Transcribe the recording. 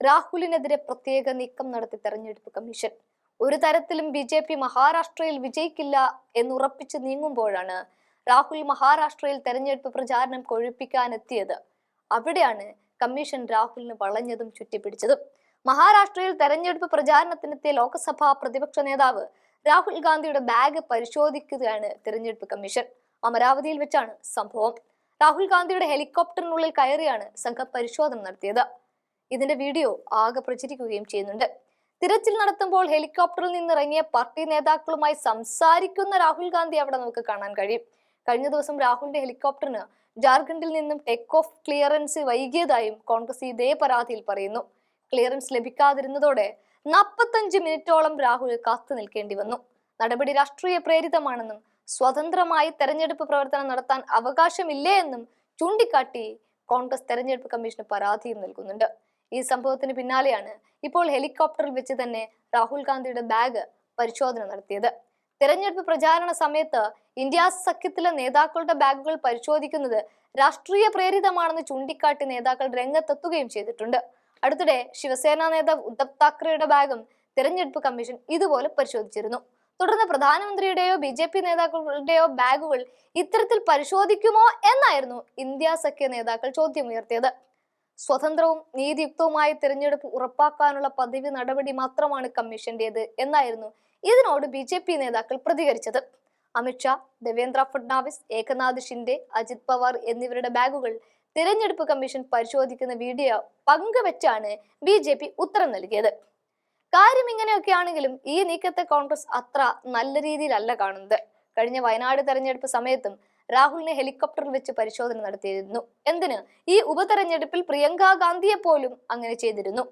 രാഹുലിനെതിരെ പ്രത്യേക നീക്കം നടത്തി തെരഞ്ഞെടുപ്പ് കമ്മീഷൻ. ഒരു തരത്തിലും ബി ജെ പി മഹാരാഷ്ട്രയിൽ വിജയിക്കില്ല എന്നുറപ്പിച്ച് നീങ്ങുമ്പോഴാണ് രാഹുൽ മഹാരാഷ്ട്രയിൽ തെരഞ്ഞെടുപ്പ് പ്രചാരണം കൊഴുപ്പിക്കാനെത്തിയത്. അവിടെയാണ് കമ്മീഷൻ രാഹുലിന് വളഞ്ഞതും ചുറ്റിപ്പിടിച്ചതും. മഹാരാഷ്ട്രയിൽ തെരഞ്ഞെടുപ്പ് പ്രചാരണത്തിനെത്തിയ ലോക്സഭാ പ്രതിപക്ഷ നേതാവ് രാഹുൽ ഗാന്ധിയുടെ ബാഗ് പരിശോധിക്കുകയാണ് തെരഞ്ഞെടുപ്പ് കമ്മീഷൻ. അമരാവതിയിൽ വെച്ചാണ് സംഭവം. രാഹുൽ ഗാന്ധിയുടെ ഹെലികോപ്റ്ററിനുള്ളിൽ കയറിയാണ് സംഘം പരിശോധന നടത്തിയത്. ഇതിന്റെ വീഡിയോ ആകെ പ്രചരിക്കുകയും ചെയ്യുന്നുണ്ട്. തിരച്ചിൽ നടത്തുമ്പോൾ ഹെലികോപ്റ്ററിൽ നിന്നിറങ്ങിയ പാർട്ടി നേതാക്കളുമായി സംസാരിക്കുന്ന രാഹുൽ ഗാന്ധി അവിടെ നമുക്ക് കാണാൻ കഴിയും. കഴിഞ്ഞ ദിവസം രാഹുലിന്റെ ഹെലികോപ്റ്ററിന് ജാർഖണ്ഡിൽ നിന്നും ടേക്ക് ഓഫ് ക്ലിയറൻസ് വൈകിയതായും കോൺഗ്രസ് ഇതേ പരാതിയിൽ പറയുന്നു. ക്ലിയറൻസ് ലഭിക്കാതിരുന്നതോടെ നാൽപ്പത്തഞ്ച് മിനിറ്റോളം രാഹുൽ കാത്തു നിൽക്കേണ്ടി വന്നു. നടപടി രാഷ്ട്രീയ പ്രേരിതമാണെന്നും സ്വതന്ത്രമായി തെരഞ്ഞെടുപ്പ് പ്രവർത്തനം നടത്താൻ അവകാശമില്ലേ എന്നും ചൂണ്ടിക്കാട്ടി കോൺഗ്രസ് തെരഞ്ഞെടുപ്പ് കമ്മീഷന് പരാതിയും നൽകുന്നുണ്ട്. ഈ സംഭവത്തിന് പിന്നാലെയാണ് ഇപ്പോൾ ഹെലികോപ്റ്ററിൽ വെച്ച് തന്നെ രാഹുൽ ഗാന്ധിയുടെ ബാഗ് പരിശോധന നടത്തിയത്. തെരഞ്ഞെടുപ്പ് പ്രചാരണ സമയത്ത് ഇന്ത്യ സഖ്യത്തിലെ നേതാക്കളുടെ ബാഗുകൾ പരിശോധിക്കുന്നത് രാഷ്ട്രീയ പ്രേരിതമാണെന്ന് ചൂണ്ടിക്കാട്ടി നേതാക്കൾ രംഗത്തെത്തുകയും ചെയ്തിട്ടുണ്ട്. അടുത്തിടെ ശിവസേന നേതാവ് ഉദ്ധവ് താക്കറെയുടെ ബാഗും തെരഞ്ഞെടുപ്പ് കമ്മീഷൻ ഇതുപോലെ പരിശോധിച്ചിരുന്നു. തുടർന്ന് പ്രധാനമന്ത്രിയുടെയോ ബി ജെ പി നേതാക്കളുടെയോ ബാഗുകൾ ഇത്തരത്തിൽ പരിശോധിക്കുമോ എന്നായിരുന്നു ഇന്ത്യ സഖ്യ നേതാക്കൾ ചോദ്യമുയർത്തിയത്. സ്വതന്ത്രവും നീതിയുക്തവുമായ തിരഞ്ഞെടുപ്പ് ഉറപ്പാക്കാനുള്ള പതിവ് നടപടി മാത്രമാണ് കമ്മീഷന്റേത് എന്നായിരുന്നു ഇതിനോട് ബി ജെ പി നേതാക്കൾ പ്രതികരിച്ചത്. അമിത്ഷാ ദേവേന്ദ്ര ഫഡ്നാവിസ് ഏകനാഥ് ഷിൻഡെ അജിത് പവാർ എന്നിവരുടെ ബാഗുകൾ തിരഞ്ഞെടുപ്പ് കമ്മീഷൻ പരിശോധിക്കുന്ന വീഡിയോ പങ്കുവെച്ചാണ് ബി ജെ പി ഉത്തരം നൽകിയത്. കാര്യം ഇങ്ങനെയൊക്കെയാണെങ്കിലും ഈ നീക്കത്തെ കോൺഗ്രസ് അത്ര നല്ല രീതിയിലല്ല കാണുന്നത്. കഴിഞ്ഞ വയനാട് തെരഞ്ഞെടുപ്പ് സമയത്തും രാഹുലിനെ ഹെലികോപ്റ്ററിൽ വെച്ച് പരിശോധന നടത്തിയിരുന്നു. എന്തിന്? ഈ ഉപതെരഞ്ഞെടുപ്പിൽ പ്രിയങ്ക ഗാന്ധിയെ പോലും അങ്ങനെ ചെയ്തിരുന്നു.